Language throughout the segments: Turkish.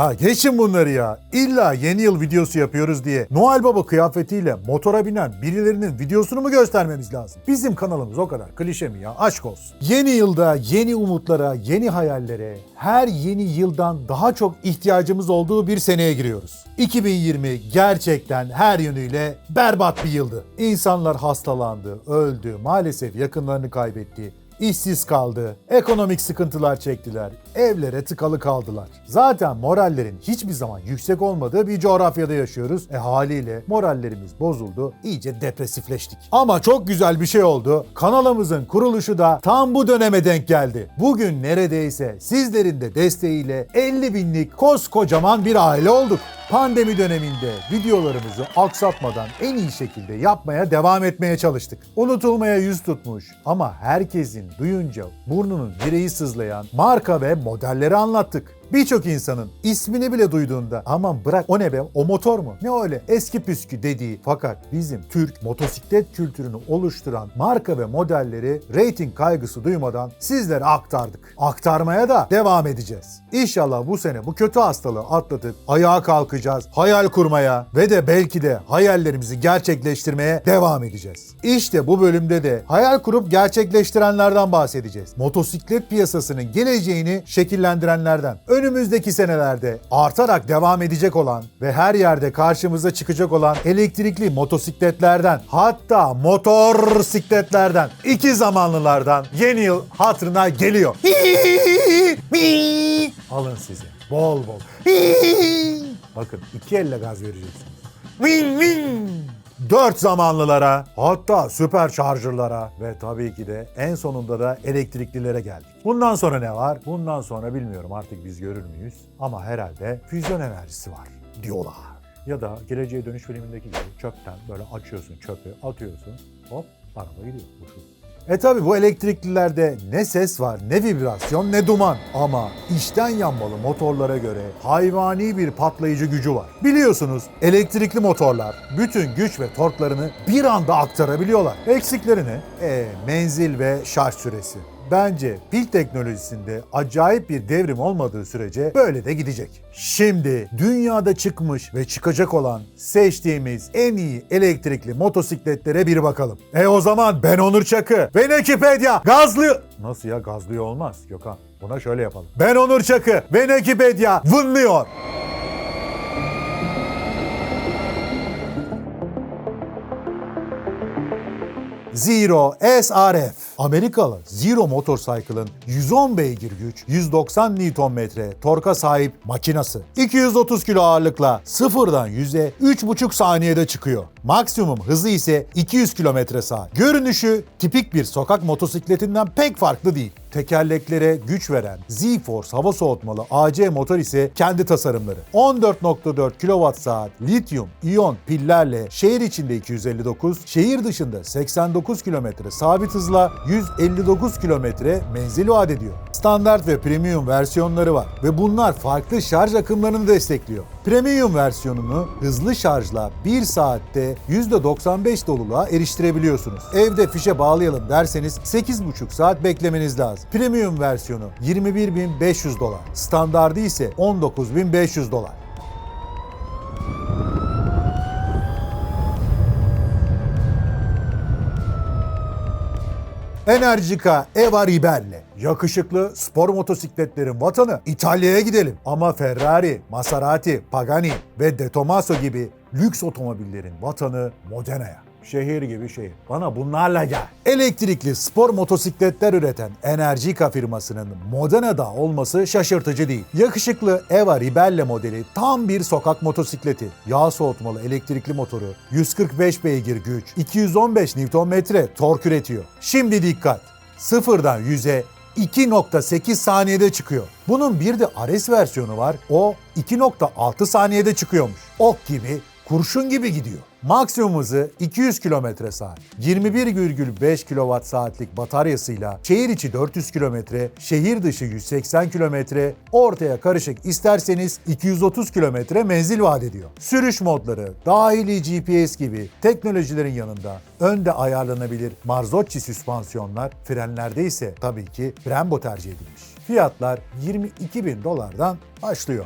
Ya geçin bunları ya. İlla yeni yıl videosu yapıyoruz diye Noel Baba kıyafetiyle motora binen birilerinin videosunu mu göstermemiz lazım? Bizim kanalımız o kadar klişe mi ya? Aşk olsun. Yeni yılda yeni umutlara, yeni hayallere, her yeni yıldan daha çok ihtiyacımız olduğu bir seneye giriyoruz. 2020 gerçekten her yönüyle berbat bir yıldı. İnsanlar hastalandı, öldü, maalesef yakınlarını kaybetti işsiz kaldı, ekonomik sıkıntılar çektiler, evlere tıkalı kaldılar. Zaten morallerin hiçbir zaman yüksek olmadığı bir coğrafyada yaşıyoruz. E haliyle morallerimiz bozuldu, iyice depresifleştik. Ama çok güzel bir şey oldu. Kanalımızın kuruluşu da tam bu döneme denk geldi. Bugün neredeyse sizlerin de desteğiyle 50 binlik koskocaman bir aile olduk. Pandemi döneminde videolarımızı aksatmadan en iyi şekilde yapmaya devam etmeye çalıştık. Unutulmaya yüz tutmuş ama herkesin duyunca burnunun direği sızlayan marka ve modelleri anlattık. Birçok insanın ismini bile duyduğunda aman bırak o ne be o motor mu? Ne öyle eski püskü dediği fakat bizim Türk motosiklet kültürünü oluşturan marka ve modelleri rating kaygısı duymadan sizlere aktardık. Aktarmaya da devam edeceğiz. İnşallah bu sene bu kötü hastalığı atlatıp ayağa kalkacağız, hayal kurmaya ve de belki de hayallerimizi gerçekleştirmeye devam edeceğiz. İşte bu bölümde de hayal kurup gerçekleştirenlerden bahsedeceğiz. Motosiklet piyasasının geleceğini şekillendirenlerden. Önümüzdeki senelerde artarak devam edecek olan ve her yerde karşımıza çıkacak olan elektrikli motosikletlerden hatta motorsikletlerden iki zamanlılardan yeni yıl hatırına geliyor. Alın size bol bol. Bakın iki elle gaz vereceksiniz. Dört zamanlılara, hatta süper şarjırlara ve tabii ki de en sonunda da elektriklilere geldik. Bundan sonra ne var? Bundan sonra bilmiyorum artık biz görür müyüz? Ama herhalde füzyon enerjisi var diyorlar. Ya da Geleceğe Dönüş filmindeki gibi çöpten böyle açıyorsun çöpü, atıyorsun, hop araba gidiyor. Uçuyor. E tabi bu elektriklilerde ne ses var, ne vibrasyon, ne duman. Ama içten yanmalı motorlara göre hayvani bir patlayıcı gücü var. Biliyorsunuz elektrikli motorlar bütün güç ve torklarını bir anda aktarabiliyorlar. Eksikleri ne? E, menzil ve şarj süresi. Bence pil teknolojisinde acayip bir devrim olmadığı sürece böyle de gidecek. Şimdi dünyada çıkmış ve çıkacak olan seçtiğimiz en iyi elektrikli motosikletlere bir bakalım. E o zaman ben Onur Çakı ve Nekipedya gazlı... Nasıl ya gazlıyor olmaz Gökhan? Buna şöyle yapalım. Ben Onur Çakı ve Nekipedya vınlıyor. Zero SRF. Amerikalı Zero Motorcycle'ın 110 beygir güç, 190 Nm torka sahip makinası. 230 kilo ağırlıkla sıfırdan 100'e 3,5 saniyede çıkıyor. Maksimum hızı ise 200 km saat. Görünüşü tipik bir sokak motosikletinden pek farklı değil. Tekerleklere güç veren Z-Force hava soğutmalı AC motor ise kendi tasarımları. 14.4 kWh lityum iyon pillerle şehir içinde 259, şehir dışında 89 km sabit hızla 159 km menzil vaat ediyor. Standart ve premium versiyonları var ve bunlar farklı şarj akımlarını destekliyor. Premium versiyonunu hızlı şarjla 1 saatte %95 doluluğa eriştirebiliyorsunuz. Evde fişe bağlayalım derseniz 8,5 saat beklemeniz lazım. Premium versiyonu 21.500 dolar. Standardı ise 19.500 dolar. Energica Eva Ribelle. Yakışıklı spor motosikletlerin vatanı İtalya'ya gidelim. Ama Ferrari, Maserati, Pagani ve De Tomaso gibi lüks otomobillerin vatanı Modena'ya. Şehir gibi şehir. Bana bunlarla gel. Elektrikli spor motosikletler üreten Energica firmasının Modena'da olması şaşırtıcı değil. Yakışıklı Eva Ribelle modeli tam bir sokak motosikleti. Yağ soğutmalı elektrikli motoru, 145 beygir güç, 215 Nm tork üretiyor. Şimdi dikkat! Sıfırdan 100'e 2.8 saniyede çıkıyor. Bunun bir de RS versiyonu var. O 2.6 saniyede çıkıyormuş. Ok gibi, kurşun gibi gidiyor. Maksimum hızı 200 km saat. 21,5 kWh saatlik bataryasıyla şehir içi 400 km, şehir dışı 180 km, ortaya karışık isterseniz 230 km menzil vaat ediyor. Sürüş modları, dahili GPS gibi teknolojilerin yanında önde ayarlanabilir Marzocchi süspansiyonlar, frenlerde ise tabii ki Brembo tercih edilmiş. Fiyatlar 22 bin dolardan başlıyor.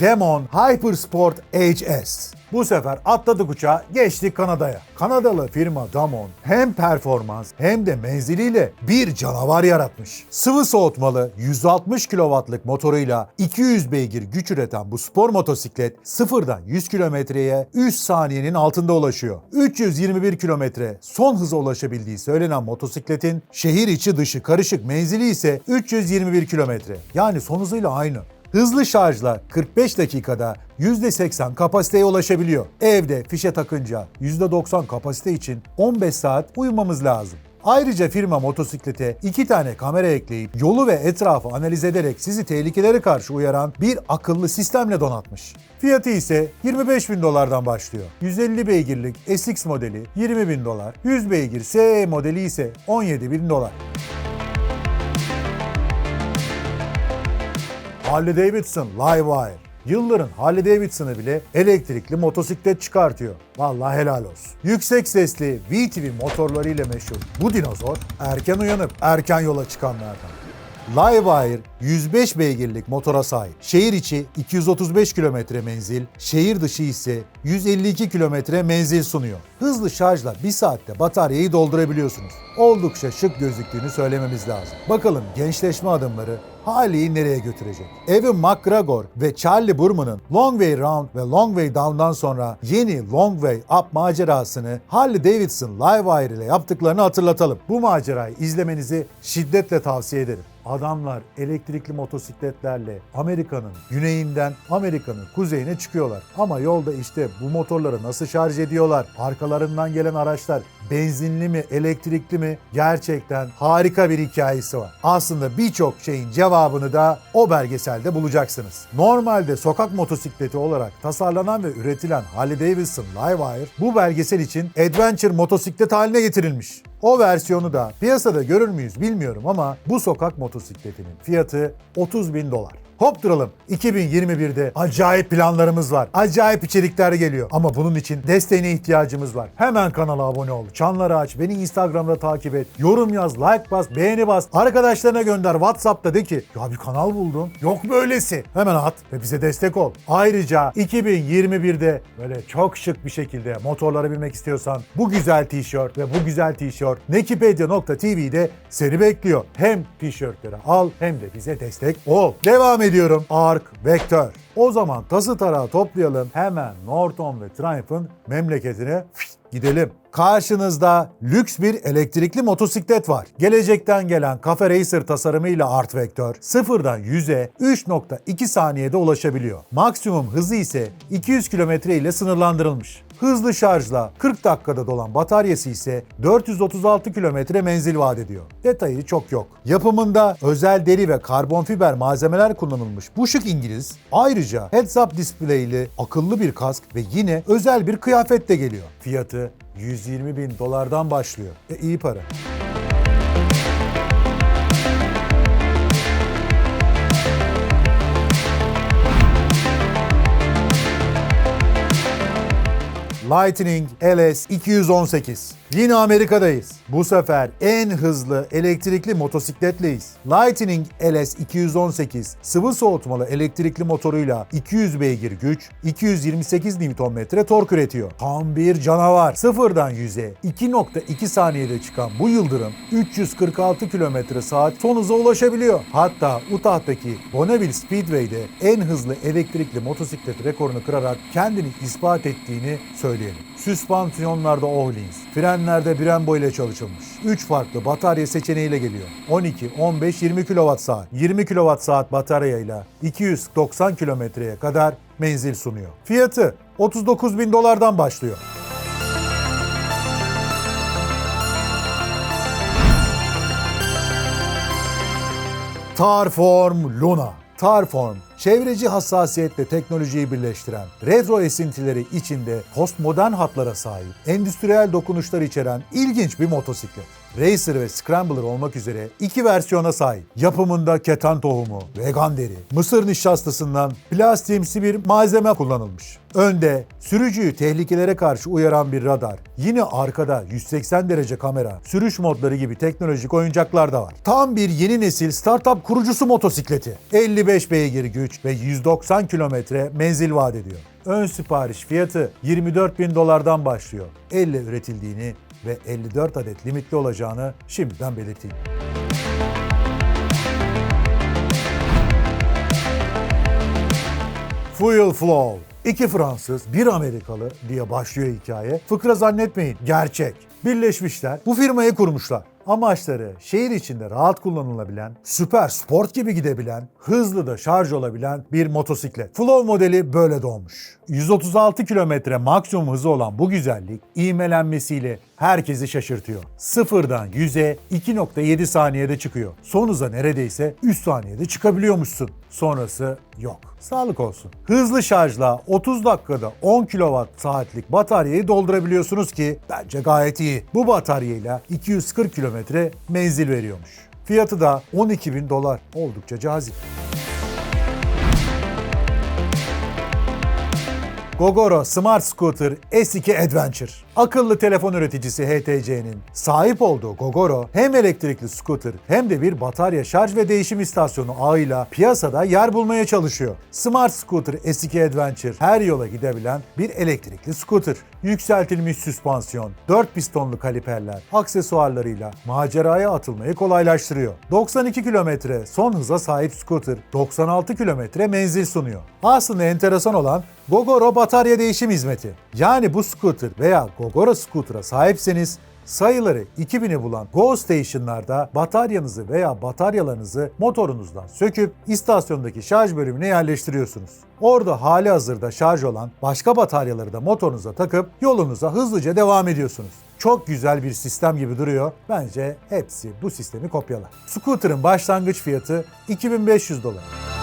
Demon Hypersport HS. Bu sefer atladık uçağa, geçtik Kanada'ya. Kanadalı firma Damon hem performans hem de menziliyle bir canavar yaratmış. Sıvı soğutmalı 160 kW'lık motoruyla 200 beygir güç üreten bu spor motosiklet sıfırdan 100 kilometreye 3 saniyenin altında ulaşıyor. 321 kilometre son hıza ulaşabildiği söylenen motosikletin şehir içi dışı karışık menzili ise 321 kilometre. Yani son hızıyla aynı. Hızlı şarjla 45 dakikada %80 kapasiteye ulaşabiliyor. Evde fişe takınca %90 kapasite için 15 saat uyumamız lazım. Ayrıca firma motosiklete iki tane kamera ekleyip yolu ve etrafı analiz ederek sizi tehlikelere karşı uyaran bir akıllı sistemle donatmış. Fiyatı ise 25 bin dolardan başlıyor. 150 beygirlik SX modeli 20 bin dolar, 100 beygir SE modeli ise 17 bin dolar. Harley Davidson Livewire. Yılların Harley Davidson'ı bile elektrikli motosiklet çıkartıyor. Vallahi helal olsun. Yüksek sesli VTV motorlarıyla meşhur bu dinozor erken uyanıp erken yola çıkanlardan. Livewire 105 beygirlik motora sahip. Şehir içi 235 kilometre menzil, şehir dışı ise 152 kilometre menzil sunuyor. Hızlı şarjla bir saatte bataryayı doldurabiliyorsunuz. Oldukça şık gözüktüğünü söylememiz lazım. Bakalım gençleşme adımları Harley'i nereye götürecek? Evan McGregor ve Charlie Burman'ın Long Way Round ve Long Way Down'dan sonra yeni Long Way Up macerasını Harley Davidson Livewire ile yaptıklarını hatırlatalım. Bu macerayı izlemenizi şiddetle tavsiye ederim. Adamlar elektrikli motosikletlerle Amerika'nın güneyinden Amerika'nın kuzeyine çıkıyorlar. Ama yolda işte bu motorları nasıl şarj ediyorlar? Arkalarından gelen araçlar benzinli mi, elektrikli mi? Gerçekten harika bir hikayesi var. Aslında birçok şeyin cevabını da o belgeselde bulacaksınız. Normalde sokak motosikleti olarak tasarlanan ve üretilen Harley Davidson Livewire bu belgesel için adventure motosiklet haline getirilmiş. O versiyonu da piyasada görür müyüz bilmiyorum ama bu sokak motosikletinin fiyatı 30 bin dolar. Hop duralım. 2021'de acayip planlarımız var. Acayip içerikler geliyor. Ama bunun için desteğine ihtiyacımız var. Hemen kanala abone ol. Çanları aç. Beni Instagram'da takip et. Yorum yaz, like bas, beğeni bas. Arkadaşlarına gönder. WhatsApp'ta de ki ya bir kanal buldum. Yok böylesi. Hemen at ve bize destek ol. Ayrıca 2021'de böyle çok şık bir şekilde motorlara binmek istiyorsan bu güzel tişört ve bu güzel tişört Nekipedia.tv'de seni bekliyor. Hem tişörtleri al hem de bize destek ol. Devam ediyorum. Ark Vektör. O zaman tası tarağı toplayalım. Hemen Norton ve Triumph'ın memleketine gidelim. Karşınızda lüks bir elektrikli motosiklet var. Gelecekten gelen Cafe Racer tasarımıyla Art Vector sıfırdan 100'e 3.2 saniyede ulaşabiliyor. Maksimum hızı ise 200 km ile sınırlandırılmış. Hızlı şarjla 40 dakikada dolan bataryası ise 436 kilometre menzil vaat ediyor. Detayı çok yok. Yapımında özel deri ve karbon fiber malzemeler kullanılmış bu şık İngiliz ayrıca heads-up displeyli akıllı bir kask ve yine özel bir kıyafet de geliyor. Fiyatı 120 bin dolardan başlıyor. E iyi para. Lightning LS 218. Yine Amerika'dayız. Bu sefer en hızlı elektrikli motosikletleyiz. Lightning LS 218 sıvı soğutmalı elektrikli motoruyla 200 beygir güç, 228 Nm tork üretiyor. Tam bir canavar. Sıfırdan 100'e 2.2 saniyede çıkan bu yıldırım 346 km saat son hıza ulaşabiliyor. Hatta Utah'taki Bonneville Speedway'de en hızlı elektrikli motosiklet rekorunu kırarak kendini ispat ettiğini söyleyelim. Süspansiyonlarda Öhlins, frenlerde Brembo ile çalışılmış. 3 farklı batarya seçeneğiyle geliyor. 12, 15, 20 kWh. 20 kWh bataryayla 290 kilometreye kadar menzil sunuyor. Fiyatı 39 bin dolardan başlıyor. Tarform Luna. Tarform, çevreci hassasiyetle teknolojiyi birleştiren, retro esintileri içinde postmodern hatlara sahip, endüstriyel dokunuşlar içeren ilginç bir motosiklet. Racer ve Scrambler olmak üzere iki versiyona sahip. Yapımında keten tohumu, vegan deri, mısır nişastasından plastiğimsi bir malzeme kullanılmış. Önde sürücüyü tehlikelere karşı uyaran bir radar, yine arkada 180 derece kamera, sürüş modları gibi teknolojik oyuncaklar da var. Tam bir yeni nesil startup kurucusu motosikleti. 55 beygir güç ve 190 kilometre menzil vaat ediyor. Ön sipariş fiyatı 24 bin dolardan başlıyor. Elle üretildiğini ve 54 adet limitli olacağını şimdiden belirteyim. Fuel Flow. İki Fransız, bir Amerikalı diye başlıyor hikaye. Fıkra zannetmeyin, gerçek. Birleşmişler, bu firmayı kurmuşlar. Amaçları şehir içinde rahat kullanılabilen, süper sport gibi gidebilen, hızlı da şarj olabilen bir motosiklet. Flow modeli böyle doğmuş. 136 kilometre maksimum hızı olan bu güzellik ivmelenmesiyle herkesi şaşırtıyor. Sıfırdan 100'e 2.7 saniyede çıkıyor. Son hıza neredeyse 3 saniyede çıkabiliyormuşsun. Sonrası yok. Sağlık olsun. Hızlı şarjla 30 dakikada 10 kWh saatlik bataryayı doldurabiliyorsunuz ki bence gayet iyi. Bu bataryayla 240 kilometre menzil veriyormuş. Fiyatı da 12 bin dolar. Oldukça cazip. Gogoro Smart Scooter S2 Adventure. Akıllı telefon üreticisi HTC'nin sahip olduğu Gogoro hem elektrikli scooter hem de bir batarya şarj ve değişim istasyonu ağıyla piyasada yer bulmaya çalışıyor. Smart Scooter S2 Adventure her yola gidebilen bir elektrikli scooter. Yükseltilmiş süspansiyon, 4 pistonlu kaliperler, aksesuarlarıyla maceraya atılmayı kolaylaştırıyor. 92 kilometre son hıza sahip scooter 96 kilometre menzil sunuyor. Aslında enteresan olan Gogoro batarya değişim hizmeti. Yani bu scooter veya Gogoro scooter'a sahipseniz sayıları 2000'i bulan Go Station'larda bataryanızı veya bataryalarınızı motorunuzdan söküp istasyondaki şarj bölümüne yerleştiriyorsunuz. Orada hali hazırda şarj olan başka bataryaları da motorunuza takıp yolunuza hızlıca devam ediyorsunuz. Çok güzel bir sistem gibi duruyor. Bence hepsi bu sistemi kopyalar. Scooter'ın başlangıç fiyatı 2500 dolar.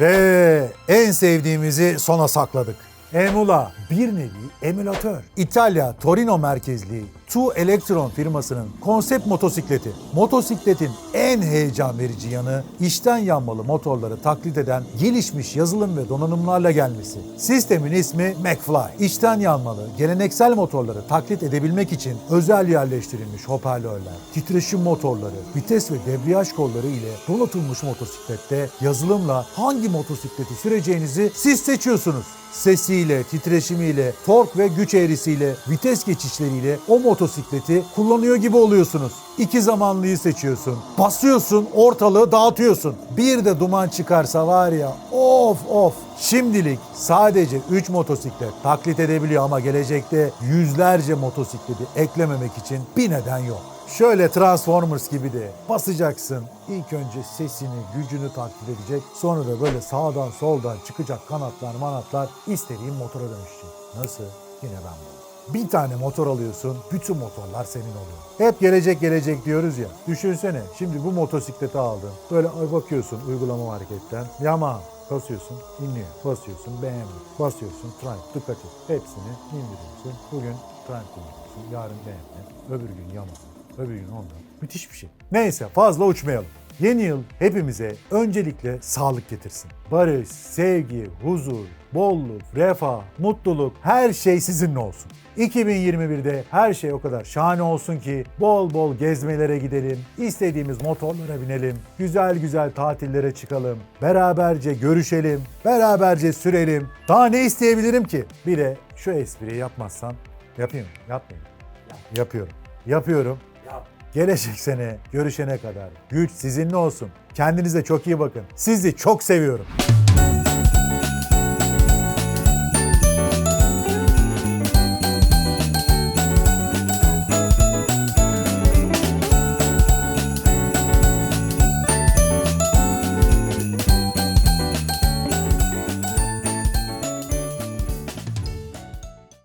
Ve en sevdiğimizi sona sakladık. Emula bir nevi emülatör. İtalya Torino merkezli Two Electron firmasının konsept motosikleti. Motosikletin en heyecan verici yanı içten yanmalı motorları taklit eden gelişmiş yazılım ve donanımlarla gelmesi. Sistemin ismi McFly. İçten yanmalı geleneksel motorları taklit edebilmek için özel yerleştirilmiş hoparlörler, titreşim motorları, vites ve debriyaj kolları ile donatılmış motosiklette yazılımla hangi motosikleti süreceğinizi siz seçiyorsunuz sesiyle, titreşimiyle, tork ve güç eğrisiyle, vites geçişleriyle o motosikleti kullanıyor gibi oluyorsunuz. İki zamanlıyı seçiyorsun. Basıyorsun, ortalığı dağıtıyorsun. Bir de duman çıkarsa var ya of of. Şimdilik sadece 3 motosiklet taklit edebiliyor ama gelecekte yüzlerce motosikleti eklememek için bir neden yok. Şöyle Transformers gibi de basacaksın. İlk önce sesini, gücünü taklit edecek. Sonra da böyle sağdan soldan çıkacak kanatlar manatlar istediğin motora dönüşecek. Nasıl? Yine ben bu. Bir tane motor alıyorsun, bütün motorlar senin oluyor. Hep gelecek gelecek diyoruz ya. Düşünsene, şimdi bu motosikleti aldın. Böyle bakıyorsun uygulama marketten. Yamaha basıyorsun, inliyor. Basıyorsun, BMW. Basıyorsun, Triumph, Ducati. Hepsini indiriyorsun. Bugün Triumph kullanıyorsun, yarın BMW, öbür gün Yamaha, öbür gün Honda. Müthiş bir şey. Neyse fazla uçmayalım. Yeni yıl hepimize öncelikle sağlık getirsin. Barış, sevgi, huzur, bolluk, refah, mutluluk her şey sizinle olsun. 2021'de her şey o kadar şahane olsun ki bol bol gezmelere gidelim, istediğimiz motorlara binelim, güzel güzel tatillere çıkalım, beraberce görüşelim, beraberce sürelim. Daha ne isteyebilirim ki? Bir de şu espriyi yapmazsan yapayım? Yapmayayım. Yapıyorum. Yapıyorum. Gelecek sene görüşene kadar güç sizinle olsun. Kendinize çok iyi bakın. Sizi çok seviyorum.